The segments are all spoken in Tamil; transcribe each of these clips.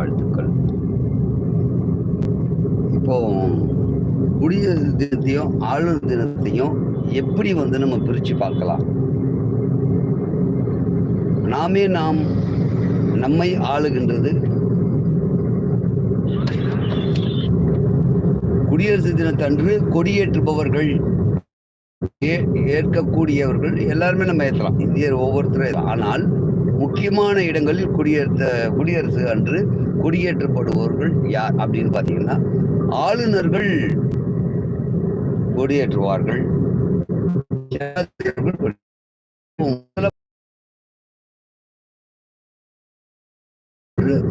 வாழ்த்துக்கள். இப்போ குடியரசு தினத்தையும் ஆளுநர் தினத்தையும் எப்படி வந்து நம்ம பிரிச்சு பார்க்கலாம்? நாமே நாம் நம்மை ஆளுகின்றது குடியரசு தினத்தன்று கொடியேற்றுபவர்கள் ஏ- ஏற்கக்கூடியவர்கள் எல்லாருமே நம்ம ஏற்றலாம். இந்தியர் ஒவ்வொருத்தரும் ஆனால் முக்கியமான இடங்களில் குடியேற்ற குடியரசு அன்று கொடியேற்றப்படுபவர்கள் யார் அப்படின்னு பார்த்தீங்கன்னா ஆளுநர்கள் கொடியேற்றுவார்கள்.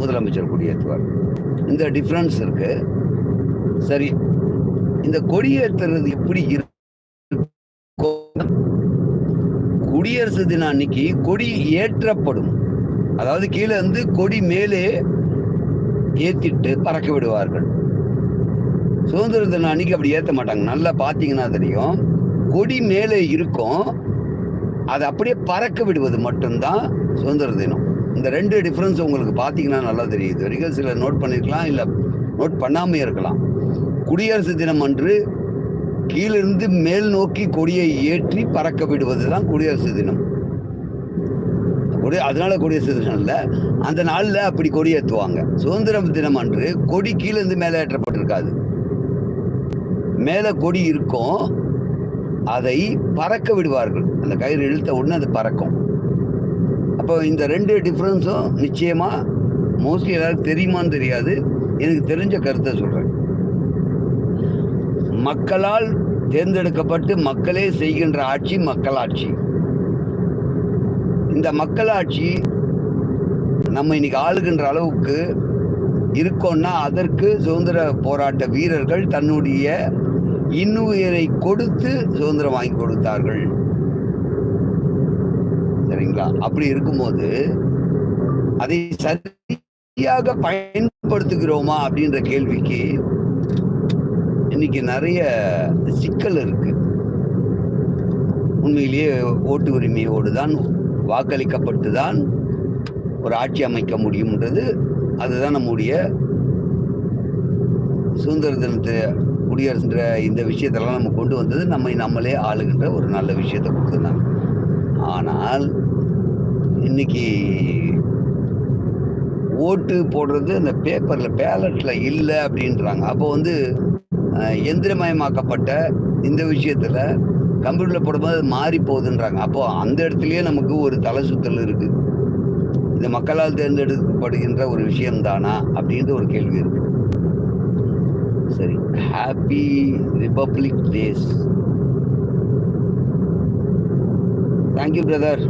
முதலமைச்சர் கொடியேற்றுவார். இந்த டிஃப்ரென்ஸ் இருக்கு. சரி இந்த கொடியேற்றுறது எப்படி இருக்கும் குடியரசு தினம் அன்னைக்கு கொடி ஏற்றப்படும். அதாவது கீழே இருந்து கொடி மேலே ஏத்திட்டு பறக்க விடுவார்கள். சுதந்திர தினம் அன்னைக்கு அப்படி ஏற்ற மாட்டாங்க. நல்லா பார்த்தீங்கன்னா தெரியும். கொடி மேலே இருக்கும். அதை அப்படியே பறக்க விடுவது மட்டும்தான் சுதந்திர தினம். இந்த ரெண்டு டிஃப்ரென்ஸ் உங்களுக்கு பார்த்தீங்கன்னா நல்லா தெரியுது வரைக்கும் சில நோட் பண்ணிருக்கலாம் இல்லை நோட் பண்ணாமே இருக்கலாம். குடியரசு தினம் அன்று கீழிருந்து மேல் நோக்கி கொடியை ஏற்றி பறக்க விடுவது தான் குடியரசு தினம். கொடி அதனால குடியரசு தினம் இல்லை அந்த நாளில் அப்படி கொடி ஏற்றுவாங்க சுதந்திர தினம் அன்று கொடி கீழிருந்து மேலே ஏற்றப்பட்டிருக்காது. மேலே கொடி இருக்கும். அதை பறக்க விடுவார்கள். அந்த கயிறு இழுத்த உடனே அது பறக்கும். அப்போ இந்த ரெண்டு டிஃப்ரென்ஸும் நிச்சயமாக மோஸ்ட்லி எல்லாருக்கும் தெரியுமான்னு தெரியாது. எனக்கு தெரிஞ்ச கருத்தை சொல்கிறேன் மக்களால் தேர்ந்தெடுக்கப்பட்டு மக்களே செய்கின்ற ஆட்சி மக்களாட்சி. இந்த மக்களாட்சி நம்ம இன்னைக்கு ஆளுகின்ற அளவுக்கு இருக்கோம்னா அதற்கு சுதந்திர போராட்ட வீரர்கள் தன்னுடைய இன்னுயிரை கொடுத்து சுதந்திரம் வாங்கி கொடுத்தார்கள். சரிங்களா? அப்படி இருக்கும்போது அதை சரியாக பயன்படுத்துகிறோமா அப்படின்ற கேள்விக்கு இன்னைக்கு நிறைய சிக்கல் இருக்கு. உண்மையிலேயே ஓட்டு உரிமையோடு தான் வாக்களிக்கப்பட்டு தான் ஒரு ஆட்சி அமைக்க முடியும்ன்றது. அதுதான் நம்முடைய சுதந்திர தினத்தை குடியரசுன்ற இந்த விஷயத்தெல்லாம் நம்ம கொண்டு வந்தது நம்மை நம்மளே ஆளுகின்ற ஒரு நல்ல விஷயத்தை கொடுத்துருந்தாங்க. ஆனால் இன்னைக்கு ஓட்டு போடுறது அந்த பேப்பரில் பேலட்டில் இல்லை அப்படின்றாங்க. அப்போ வந்து எந்திரமயமாக்கப்பட்ட இந்த விஷயத்தில் கம்ப்யூட்டரில் போடும்போது அது மாறி போகுதுன்றாங்க அப்போது அந்த இடத்துலயே நமக்கு ஒரு தலை சுத்தல் இருக்குது இது மக்களால் தேர்ந்தெடுக்கப்படுகின்ற ஒரு விஷயம் தானா அப்படின்ற ஒரு கேள்வி இருக்கு. சரி happy republic days thank you brother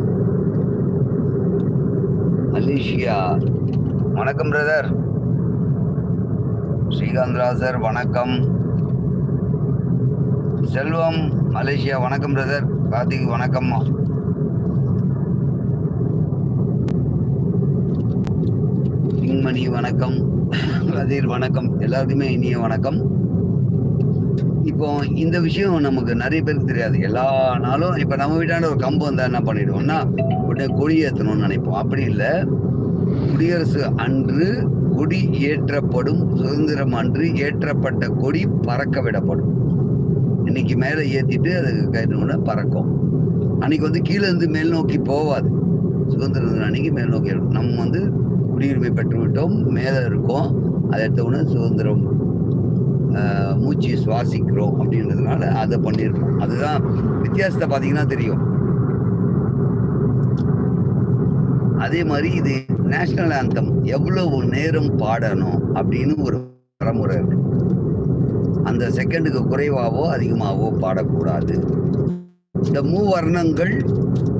Malaysia. வணக்கம் பிரதர் ஸ்ரீகாந்த் ராசர் வணக்கம். செல்வம் மலேசியா. வணக்கம் பிரதர் கார்த்திக் வணக்கம். சிங்மணி வணக்கம். கதிர் வணக்கம். எல்லாருக்குமே இனிய வணக்கம். இப்போ இந்த விஷயம் நமக்கு நிறைய பேருக்கு தெரியாது. எல்லா நாளும் இப்ப நம்ம வீட்டாண்ட ஒரு கம்பு வந்தா என்ன பண்ணிடுவோம்னா உடனே கொடி ஏற்றணும்னு நினைப்போம். அப்படி இல்லை. குடியரசு அன்று கொடி ஏற்றப்படும். சுதந்திரம் அன்று ஏற்றப்பட்ட கொடி பறக்க விடப்படும். இன்னைக்கு மேலே ஏற்றிட்டு அது கைனோட பறக்கும். அன்னைக்கு வந்து கீழே இருந்து மேல் நோக்கி போவாது. சுதந்திர தின அன்னைக்கு மேல் நோக்கி இருக்கும். நம்ம வந்து குடியுரிமை பெற்று விட்டோம். மேலே இருக்கோம். அதை எடுத்தவுடனே சுதந்திரம் மூச்சு சுவாசிக்கிறோம் அப்படின்றதுனால அதை பண்ணியிருக்கோம். அதுதான் வித்தியாசத்தை பார்த்தீங்கன்னா தெரியும். அதே மாதிரி இது நேஷனல் ஆந்தம் எவ்வளவு நேரம் பாடணும் அப்படின்னு ஒரு வரமுறை இருக்கு. அந்த செகண்டுக்கு குறைவாவோ அதிகமாகவோ பாடக்கூடாது. இந்த மூவர்ணங்கள்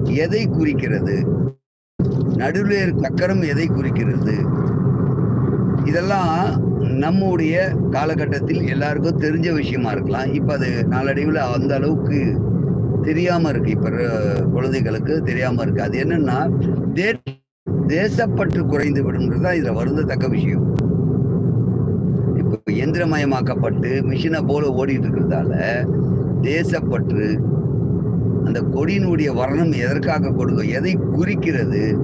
எதை குறிக்கிறது? நடுவில் சக்கரம் எதை குறிக்கிறது? இதெல்லாம் நம்முடைய காலகட்டத்தில் எல்லாருக்கும் தெரிஞ்ச விஷயமா இருக்கலாம். இப்போ அது நாளடைவில் அந்த அளவுக்கு தெரியாம இருக்கு. இப்ப குழந்தைகளுக்கு தெரியாம இருக்கு. அது என்னன்னா தே- தேசப்பற்று குறைந்து விடும்ன்றது தான் இதுல வருந்தத்தக்க விஷயம். எந்திரமயமாக்கப்பட்டு மிஷினை போல ஓடிட்டு இருக்கிறதால தேசப்பற்று அந்த கொடியினுடைய வர்ணம் எதற்காக கொடுக்க எதை குறிக்கிறது?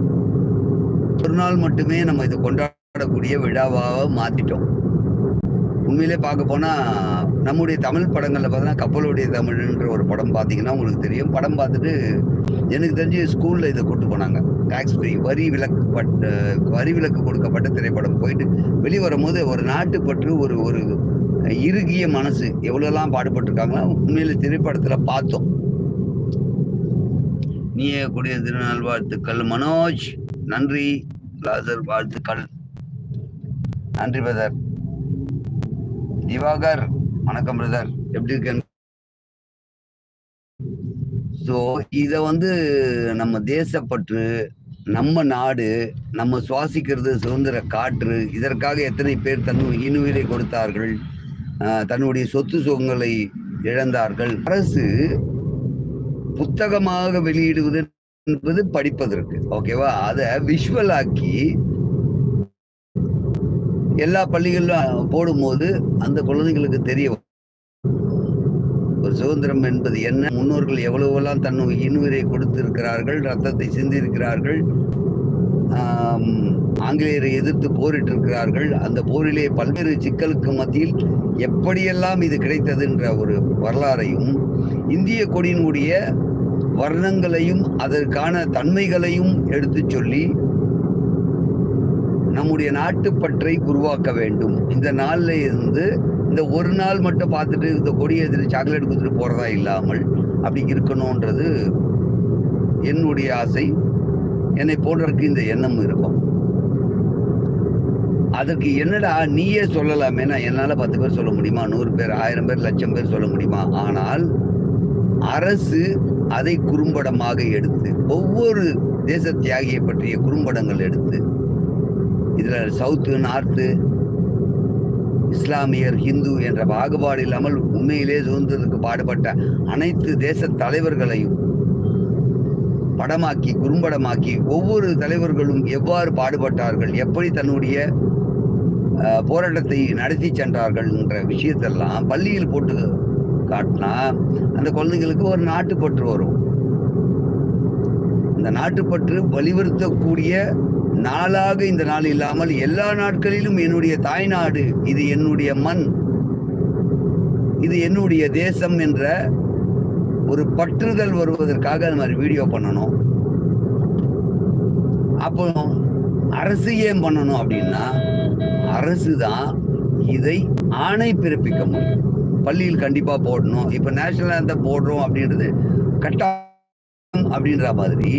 ஒரு நாள் மட்டுமே நம்ம இதை கொண்டாடக்கூடிய விழாவாக மாத்திட்டோம். உண்மையிலே பார்க்க போனா நம்முடைய தமிழ் படங்களில் பார்த்தீங்கன்னா கப்பலுடைய தமிழ்ன்ற ஒரு படம் பார்த்தீங்கன்னா உங்களுக்கு தெரியும். படம் பார்த்துட்டு எனக்கு தெரிஞ்சு ஸ்கூலில் இதை கூட்டு போனாங்க. டாக்ஸ் ஃப்ரீ வரி விலக்கப்பட்ட வரி விலக்கு கொடுக்கப்பட்ட திரைப்படம் போயிட்டு வெளியே வரும்போது ஒரு நாட்டுப்பற்று ஒரு ஒரு இறுகிய மனசு எவ்வளோலாம் பாடுபட்டிருக்காங்களோ உண்மையில் திரைப்படத்தில் பார்த்தோம். நீயே கூடிய திருநாள் வாழ்த்துக்கள் மனோஜ். நன்றி. லாசர் வாழ்த்துக்கள். நன்றி பிரதர் திவாகர் வணக்கம் பிரதர். எப்படி இருக்கேன் ஸோ இதை வந்து நம்ம தேசப்பற்று நம்ம நாடு நம்ம சுவாசிக்கிறது சுதந்திர காற்று இதற்காக எத்தனை பேர் தன் இன்னுயிரை கொடுத்தார்கள் தன்னுடைய சொத்து சுகங்களை இழந்தார்கள். அரசு புத்தகமாக வெளியிடுவது என்பது படிப்பதற்கு ஓகேவா அதை விஷுவலாக்கி எல்லா பள்ளிகளிலும் போடும்போது அந்த குழந்தைங்களுக்கு தெரிய ஒரு சுதந்திரம் என்பது என்ன? முன்னோர்கள் எவ்வளவெல்லாம் தன் இன்னுயிரை கொடுத்திருக்கிறார்கள் ரத்தத்தை சிந்திருக்கிறார்கள் ஆங்கிலேயரை எதிர்த்து போரிட்டிருக்கிறார்கள் அந்த போரிலே பல்வேறு சிக்கலுக்கு மத்தியில் எப்படியெல்லாம் இது கிடைத்ததுன்ற ஒரு வரலாறையும் இந்திய கொடியினுடைய வர்ணங்களையும் அதற்கான தன்மைகளையும் எடுத்துச் சொல்லி நம்முடைய நாட்டுப்பற்றை உருவாக்க வேண்டும். இந்த நாளில் இருந்து இந்த ஒரு நாள் மட்டும் பார்த்துட்டு இந்த கொடியை எதிர்த்து சாக்லேட் கொடுத்துட்டு போகிறதா இல்லாமல் அப்படி இருக்கணுன்றது என்னுடைய ஆசை. என்னை போன்றவருக்கு இந்த எண்ணம் இருக்கும். அதற்கு என்னடா நீயே சொல்லலாமேன்னா என்னால் பத்து பேர் சொல்ல முடியுமா? நூறு பேர் ஆயிரம் பேர் லட்சம் பேர் சொல்ல முடியுமா? ஆனால் அரசு அதை குறும்படமாக எடுத்து ஒவ்வொரு தேச தியாகியை பற்றிய குறும்படங்கள் எடுத்து இதில் சவுத்து நார்த்து இஸ்லாமியர் ஹிந்து என்ற பாகுபாடு இல்லாமல் உண்மையிலே சுதந்திரத்துக்கு பாடுபட்ட அனைத்து தேச தலைவர்களையும் படமாக்கி குறும்படமாக்கி ஒவ்வொரு தலைவர்களும் எவ்வாறு பாடுபட்டார்கள் எப்படி தன்னுடைய போராட்டத்தை நடத்தி சென்றார்கள் என்ற விஷயத்தெல்லாம் பள்ளியில் போட்டு காட்டினா அந்த குழந்தைங்களுக்கு ஒரு நாட்டுப்பற்று வரும். இந்த நாட்டுப்பற்று வலியுறுத்தக்கூடிய நாளாக இந்த நாள் இல்லாமல் எல்லா நாட்களிலும் என்னுடைய தாய்நாடு இது என்னுடைய மண் இது என்னுடைய தேசம் என்ற ஒரு பற்றுதல் வருவதற்காக அது மாதிரி வீடியோ பண்ணணும். அப்போ அரசு ஏன் பண்ணணும் அப்படின்னா அரசு தான் இதை ஆணை பிறப்பிக்க முடியும். பள்ளியில் கண்டிப்பாக போடணும். இப்போ நேஷனல் ஆந்த போடுறோம் அப்படின்றது கட்டாயம் அப்படின்ற மாதிரி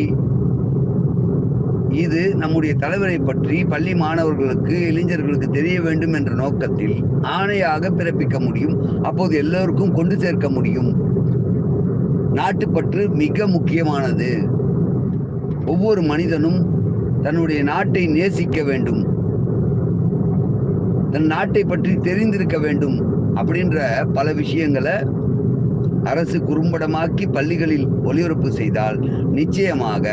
இது நம்முடைய தலைவரை பற்றி பள்ளி மாணவர்களுக்கு இளைஞர்களுக்கு தெரிய வேண்டும் என்ற நோக்கத்தில் ஆணையாக பிறப்பிக்க முடியும். அப்போது எல்லோருக்கும் கொண்டு சேர்க்க முடியும். நாட்டுப்பற்று மிக முக்கியமானது. ஒவ்வொரு மனிதனும் தன்னுடைய நாட்டை நேசிக்க வேண்டும். தன் நாட்டை பற்றி தெரிந்திருக்க வேண்டும் அப்படின்ற பல விஷயங்களை அரசு குறும்படமாக்கி பள்ளிகளில் ஒளிபரப்பு செய்தால் நிச்சயமாக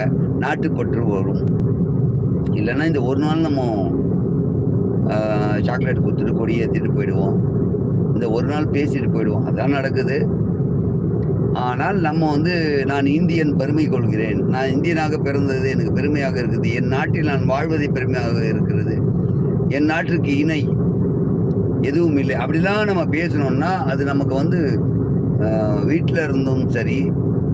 நாட்டுப்பற்று வரும். இல்லைன்னா இந்த ஒரு நாள் நம்ம சாக்லேட் கொடுத்துட்டு கொடி ஏற்றிட்டு போயிடுவோம். இந்த ஒரு நாள் பேசிட்டு போயிடுவோம். அதான் நடக்குது. ஆனால் நம்ம வந்து நான் இந்தியன் பெருமை கொள்கிறேன். நான் இந்தியனாக பிறந்தது எனக்கு பெருமையாக இருக்குது. என் நாட்டில் நான் வாழ்வதை பெருமையாக இருக்கிறது. என் நாட்டிற்கு இணை எதுவும் இல்லை. அப்படிலாம் நம்ம பேசணும்னா அது நமக்கு வந்து வீட்டில் இருந்தும் சரி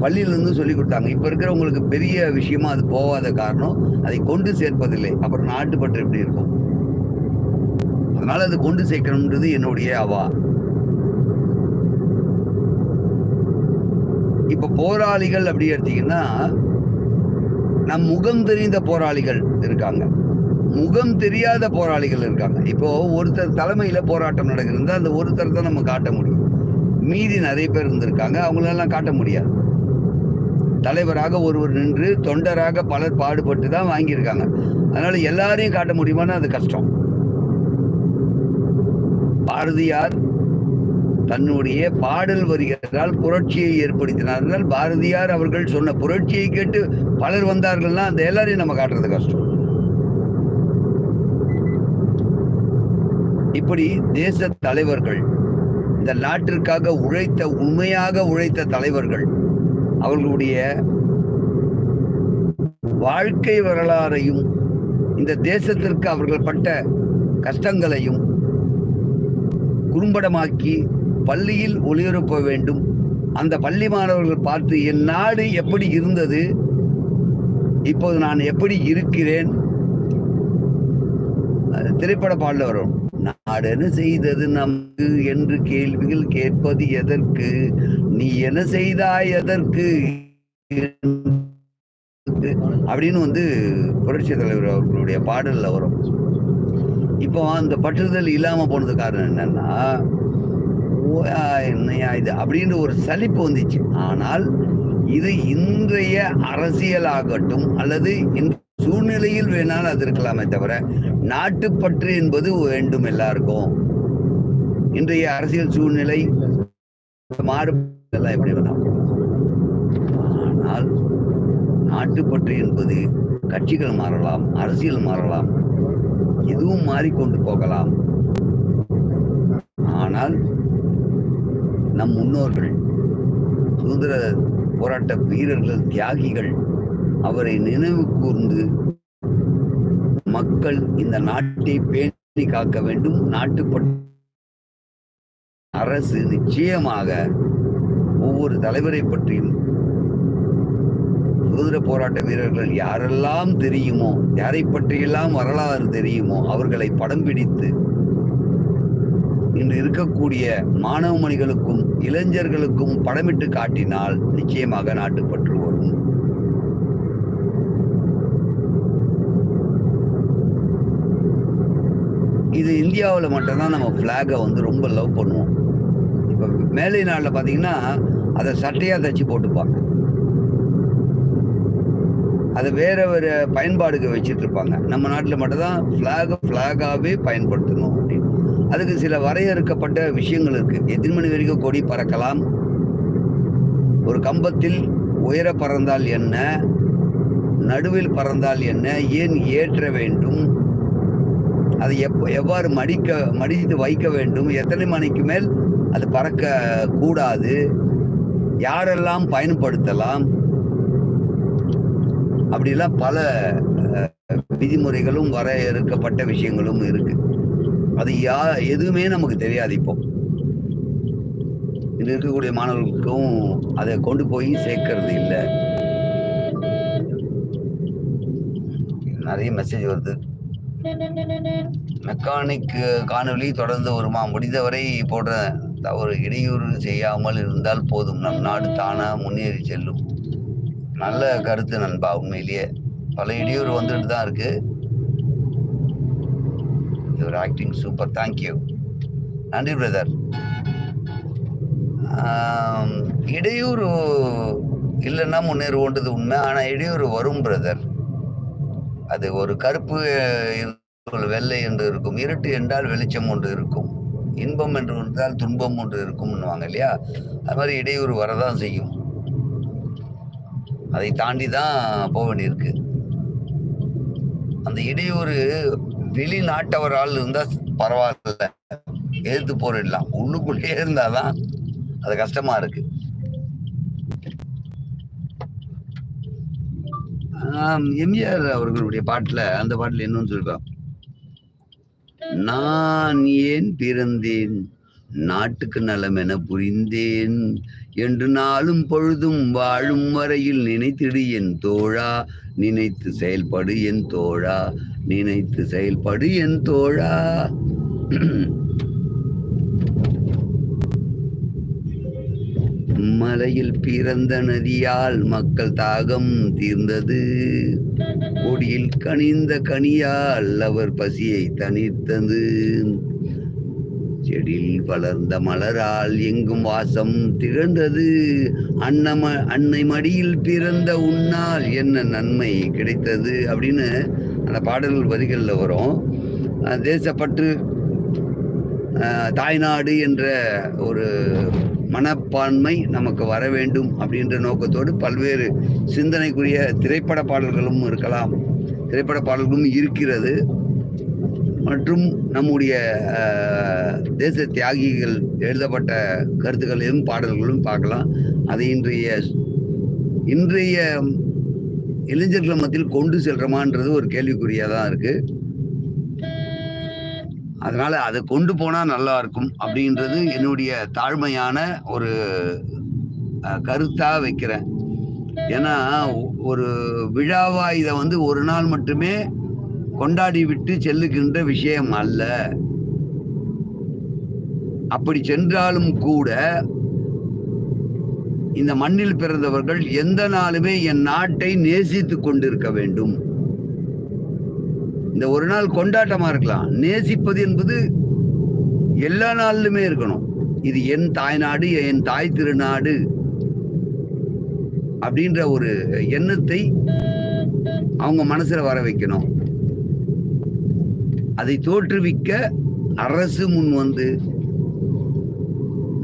பள்ளியிலிருந்து சொல்லி கொடுத்தாங்க. இப்போ இருக்கிறவங்களுக்கு பெரிய விஷயமா அது போகாத காரணம் அதை கொண்டு சேர்ப்பதில்லை. அப்புறம் நாட்டுப்பற்று எப்படி இருக்கும்? அதனால அது கொண்டு சேர்க்கணுன்றது என்னுடைய அவா. இப்ப போராளிகள் அப்படி எடுத்தீங்கன்னா நம் முகம் தெரிந்த போராளிகள் இருக்காங்க. முகம் தெரியாத போராளிகள் இருக்காங்க. இப்போ ஒருத்தர் தலைமையில போராட்டம் நடக்கிறது அந்த ஒருத்தர் தான் நம்ம காட்ட முடியும். மீதி நிறைய பேர் இருந்திருக்காங்க. அவங்களெல்லாம் காட்ட முடியாது. தலைவராக ஒருவர் நின்று தொண்டராக பலர் பாடுபட்டு தான் வாங்கியிருக்காங்க. அதனால எல்லாரையும் காட்ட முடியுமான்னு அது கஷ்டம். பாரதியார் தன்னுடைய பாடல் வரிகளால் புரட்சியை ஏற்படுத்தினார்கள் பாரதியார் அவர்கள் சொன்ன புரட்சியை கேட்டு பலர் வந்தார்கள்னா அந்த எல்லாரையும் நம்ம காட்டுறது கஷ்டம். இப்படி தேச தலைவர்கள் இந்த நாட்டிற்காக உழைத்த உண்மையாக உழைத்த தலைவர்கள் அவர்களுடைய வாழ்க்கை வரலாறையும் இந்த தேசத்திற்கு அவர்கள் பட்ட கஷ்டங்களையும் குறும்படமாக்கி பள்ளியில் ஒளிபரப்ப வேண்டும். அந்த பள்ளி மாணவர்கள் பார்த்து என் நாடு எப்படி இருந்தது? இப்போது நான் எப்படி இருக்கிறேன்? திரைப்பட பாடல வரும். நாடு செய்தது நமக்கு? என்று கேள்விகள் கேட்பது எதற்கு? நீ என்ன செய்தாய் எதற்கு? அப்படின்னு வந்து புரட்சி தலைவர் அவர்களுடைய பாடலில் வரும். இப்போ அந்த பற்றுதல் இல்லாமல் போனது காரணம் என்னன்னா என்னையா இது? அப்படின்ற ஒரு சலிப்பு வந்துச்சு. ஆனால் இது இன்றைய அரசியலாகட்டும் அல்லது சூழ்நிலையில் வேணாலும் அது இருக்கலாமே தவிர நாட்டுப்பற்று என்பது வேண்டும் எல்லாருக்கும். இன்றைய அரசியல் சூழ்நிலை மாறுபாடுகள்லாம் எப்படி வேணாம் ஆனால் நாட்டுப்பற்று என்பது கட்சிகள் மாறலாம் அரசியல் மாறலாம் எதுவும் மாறிக்கொண்டு போகலாம். ஆனால் நம் முன்னோர்கள் சுதந்திர போராட்ட வீரர்கள் தியாகிகள் அவரை நினைவு கூர்ந்து மக்கள் இந்த நாட்டை பேணி காக்க வேண்டும் நாட்டுப்பற்று அரசு நிச்சயமாக ஒவ்வொரு தலைவரை பற்றியும் சுதந்திர போராட்ட வீரர்கள் யாரெல்லாம் தெரியுமோ யாரை பற்றியெல்லாம் வரலாறு தெரியுமோ அவர்களை படம் பிடித்து இன்று இருக்கக்கூடிய மாணவ மணிகளுக்கும் இளைஞர்களுக்கும் படமிட்டு காட்டினால் நிச்சயமாக நாட்டுப்பற்று வரும் இது இந்தியாவில் மட்டும்தான் நம்ம ஃப்ளாகை வந்து ரொம்ப லவ் பண்ணுவோம். மேலை நாளில் பார்த்தீங்கன்னா அதை சட்டையாக தச்சு போட்டுப்பாங்க. அதை வேற ஒரு பயன்பாடுக்கு வச்சுட்டு இருப்பாங்க. நம்ம நாட்டில் மட்டும்தான் ஃப்ளாகை ஃப்ளாகாகவே பயன்படுத்தணும் அப்படின்னு. அதுக்கு சில வரையறுக்கப்பட்ட விஷயங்கள் இருக்குது எத்தனை மணி வரைக்கும் கொடி பறக்கலாம். ஒரு கம்பத்தில் உயர பறந்தால் என்ன? நடுவில் பறந்தால் என்ன? ஏன் ஏற்ற வேண்டும்? அதை எப்போ எவ்வாறு மடிக்க மடித்து வைக்க வேண்டும்? எத்தனை மணிக்கு மேல் அது பறக்க கூடாது யாரெல்லாம் பயன்படுத்தலாம்? அப்படிலாம் பல விதிமுறைகளும் விதிமுறைகளும் வரையறுக்கப்பட்ட விஷயங்களும் இருக்கு. அது யா எதுவுமே நமக்கு தெரியாது இப்போ. இங்க இருக்கக்கூடிய மாணவர்களுக்கும் அதை கொண்டு போய் சேர்க்கறது இல்லை. நிறைய மெசேஜ் வருது. மெக்கானிக் காணொலி தொடர்ந்து வருமா? முடிந்தவரை போடுற தவறு இடையூறு செய்யாமல் இருந்தால் போதும். நம் நாடு தானா முன்னேறி செல்லும். நல்ல கருத்து நண்பா உண்மையிலேயே. பல இடையூறு வந்துட்டு தான் இருக்கு. Your acting super thank you நன்றி பிரதர் இடையூறு இல்லைன்னா முன்னேறுவோன்றது உண்மை. ஆனால் இடையூறு வரும் பிரதர் அது ஒரு கருப்பு வெள்ளை என்று இருக்கும். இருட்டு என்றால் வெளிச்சம் ஒன்று இருக்கும். இன்பம் என்று வந்தால் துன்பம் ஒன்று இருக்கும்னுவாங்க இல்லையா? அது மாதிரி இடையூறு வரதான் செய்யும். அதை தாண்டி தான் போக வேண்டியிருக்கு. அந்த இடையூறு வெளிநாட்டவரால் இருந்தால் பரவாயில்ல. எதிர்த்து போரிடலாம். உள்ளுக்குள்ளேயே இருந்தாதான் அது கஷ்டமா இருக்கு. எம்ஜிஆர் அவர்களுடைய பாட்டில் அந்த பாட்டில் என்னன்னு சொல்லிருப்பான் நான் ஏன் பிறந்தேன்? நாட்டுக்கு நலம் என புரிந்தேன். என்று நாளும் பொழுதும் வாழும் வரையில் நினைத்திடு என் தோழா. நினைத்து செயல்படு என் தோழா. நினைத்து செயல்படு என் தோழா. மலையில் பிறந்த நதியால் மக்கள் தாகம் தீர்ந்தது. கொடியில் கனிந்த கனியால் அவர் பசியை தணித்தது. செடியில் வளர்ந்த மலரால் எங்கும் வாசம் திகழ்ந்தது. அன்னம அன்னை மடியில் பிறந்த உன்னால் என்ன நன்மை கிடைத்தது அப்படின்னு அந்த பாடல்கள் வரிகளில் வரும். தேசப்பற்று தாய்நாடு என்ற ஒரு மனப்பான்மை நமக்கு வர வேண்டும் அப்படின்ற நோக்கத்தோடு பல்வேறு சிந்தனைக்குரிய திரைப்பட பாடல்களும் இருக்கலாம். திரைப்பட பாடல்களும் இருக்கிறது. மற்றும் நம்முடைய தேச தியாகிகள் எழுதப்பட்ட கருத்துக்களையும் பாடல்களும் பார்க்கலாம். அது இன்றைய இன்றைய இளைஞர்கள் மத்தியில் கொண்டு செல்கிறோமான்றது ஒரு கேள்விக்குறியாக தான் இருக்குது அதனால அதை கொண்டு போனா நல்லா இருக்கும் அப்படின்றது என்னுடைய தாழ்மையான ஒரு கருத்தாக கருத்தா வைக்கிறேன். ஏன்னா ஒரு விழாவா இதை வந்து ஒரு நாள் மட்டுமே கொண்டாடி விட்டு செல்லுகின்ற விஷயம் அல்ல. அப்படி சென்றாலும் கூட இந்த மண்ணில் பிறந்தவர்கள் எந்த நாளுமே என் நாட்டை நேசித்து கொண்டிருக்க வேண்டும். இந்த ஒரு நாள் கொண்டாட்டமா இருக்கலாம். நேசிப்பது என்பது எல்லா நாளிலுமே இருக்கணும். இது என் தாய்நாடு என் தாய் திருநாடு அப்படின்ற ஒரு எண்ணத்தை அவங்க மனசுல வர வைக்கணும். அதை தோற்றுவிக்க அரசு முன் வந்து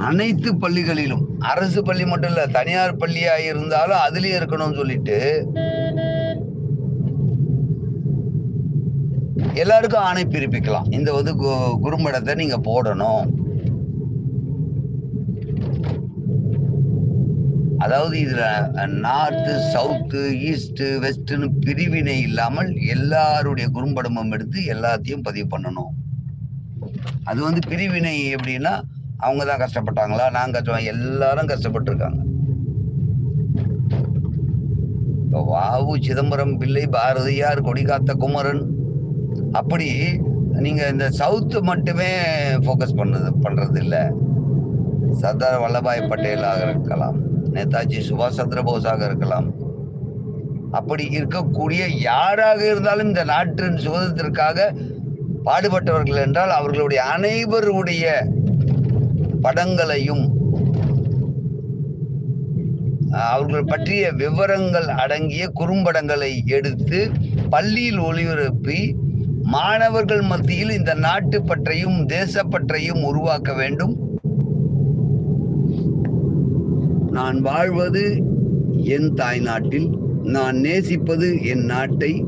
அனைத்து பள்ளிகளிலும் அரசு பள்ளி மட்டும் இல்ல தனியார் பள்ளியா இருந்தாலும் அதுலயே இருக்கணும்னு சொல்லிட்டு எல்லாருக்கும் ஆணை பிறப்பிக்கலாம் இந்த வந்து கு- குறும்படத்தை நீங்க போடணும். அதாவது இதுல நார்த்து சவுத்து ஈஸ்ட் வெஸ்ட்னு பிரிவினை இல்லாமல் எல்லாருடைய குறும்படமும் எடுத்து எல்லாத்தையும் பதிவு பண்ணணும். அது வந்து பிரிவினை எப்படின்னா அவங்க தான் கஷ்டப்பட்டாங்களா நான் கஷ்டம் எல்லாரும் கஷ்டப்பட்டிருக்காங்க. இப்போ வாவு சிதம்பரம் பிள்ளை பாரதியார் கொடிகாத்த குமரன் அப்படி நீங்கள் இந்த சவுத்து மட்டுமே ஃபோக்கஸ் பண்ணது பண்ணுறது இல்லை சர்தார் வல்லபாய் பட்டேலாக இருக்கலாம் நேதாஜி சுபாஷ் சந்திர போஸாக இருக்கலாம். அப்படி இருக்கக்கூடிய யாராக இருந்தாலும் இந்த நாட்டின் சுதந்திரத்திற்காக பாடுபட்டவர்கள் என்றால் அவர்களுடைய அனைவருடைய படங்களையும் அவர்கள் பற்றிய விவரங்கள் அடங்கிய குறும்படங்களை எடுத்து பள்ளியில் ஒளிபரப்பி மாணவர்கள் மத்தியில் இந்த நாட்டு பற்றையும் தேசப்பற்றையும் உருவாக்க வேண்டும். நான் வாழ்வது என் தாய் நாட்டில் நான் நேசிப்பது என் நாட்டை.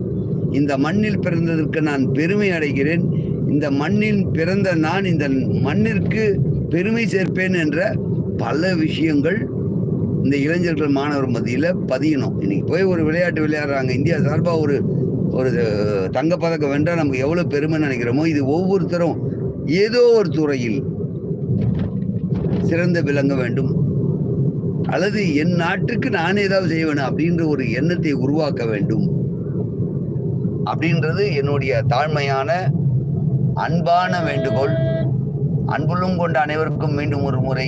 இந்த மண்ணில் பிறந்ததற்கு நான் பெருமை அடைகிறேன். இந்த மண்ணில் பிறந்த நான் இந்த மண்ணிற்கு பெருமை சேர்ப்பேன் என்ற பல விஷயங்கள் இந்த இளைஞர்கள் மாணவர் மத்தியில் பதியணும். இன்னைக்கு போய் ஒரு விளையாட்டு விளையாடுறாங்க. இந்தியா சார்பாக ஒரு ஒரு தங்கப்பதக்கம் வென்றால் நமக்கு எவ்வளோ பெருமை நினைக்கிறோமோ இது ஒவ்வொருத்தரும் ஏதோ ஒரு துறையில் சிறந்து விளங்க வேண்டும். அல்லது என் நாட்டுக்கு நான் ஏதாவது செய்ய வேணும் அப்படின்ற ஒரு எண்ணத்தை உருவாக்க வேண்டும். அப்படின்றது என்னுடைய தாழ்மையான அன்பான வேண்டுகோள். அன்புள்ளும் கொண்ட அனைவருக்கும் மீண்டும் ஒரு முறை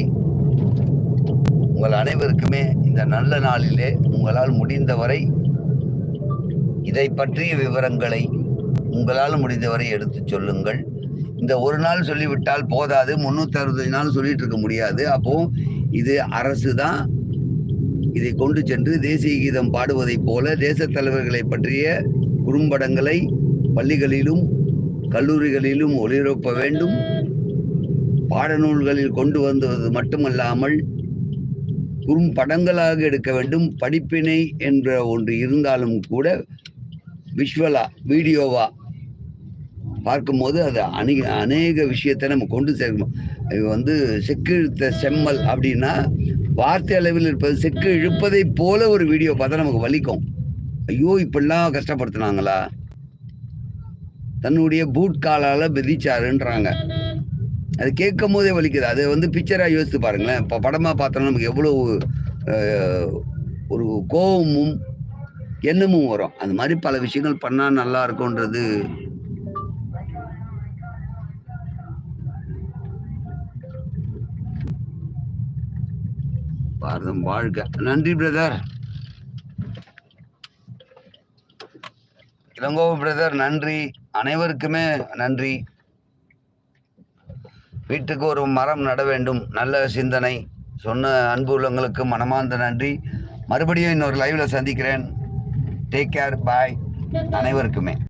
உங்கள் அனைவருக்குமே இந்த நல்ல நாளிலே உங்களால் முடிந்தவரை இதை பற்றிய விவரங்களை உங்களால் முடிந்தவரை எடுத்துச் சொல்லுங்கள். இந்த ஒரு நாள் சொல்லிவிட்டால் போதாது. முந்நூற்றி அறுபத்தஞ்சு நாள் சொல்லிட்டு இருக்க முடியாது. அப்போ இது அரசு தான் இதை கொண்டு சென்று தேசிய கீதம் பாடுவதைப் போல தேசத் தலைவர்களை பற்றிய குறும்படங்களை பள்ளிகளிலும் கல்லூரிகளிலும் ஒளிபரப்ப வேண்டும். பாடநூல்களில் கொண்டு வந்தது மட்டுமல்லாமல் குறும்படங்களாக எடுக்க வேண்டும். படிப்பினை என்ற ஒன்று இருந்தாலும் கூட விஷுவலா வீடியோவா பார்க்கும்போது அது அநேக அநேக விஷயத்தை நம்ம கொண்டு சேர்க்கணும் இது வந்து செக்கு இழுத்த செம்மல் அப்படின்னா வார்த்தை அளவில் இருப்பது செக்கு இழுப்பதை போல ஒரு வீடியோ பார்த்தா நமக்கு வலிக்கும். ஐயோ இப்படிலாம் கஷ்டப்படுத்தினாங்களா? தன்னுடைய பூட் காலால் மிதிச்சாருன்றாங்க. அது கேட்கும் போதே வலிக்குது. அதை வந்து பிக்சராக யோசித்து பாருங்களேன். இப்போ படமாக பார்த்தோன்னா நமக்கு எவ்வளோ ஒரு கோபமும் எண்ணமும் வரும். அந்த மாதிரி பல விஷயங்கள் பண்ணால் நல்லா இருக்கும்ன்றது. பாரதம் வாழ்க. நன்றி பிரதர் இளங்கோ பிரதர் நன்றி. அனைவருக்குமே நன்றி. வீட்டுக்கு ஒரு மரம் நட வேண்டும். நல்ல சிந்தனை. சொன்ன அன்பு உள்ளங்களுக்கு மனமார்ந்த நன்றி. மறுபடியும் இன்னொரு லைவ்ல சந்திக்கிறேன். டேக் கேர் பாய் அனைவருக்குமே.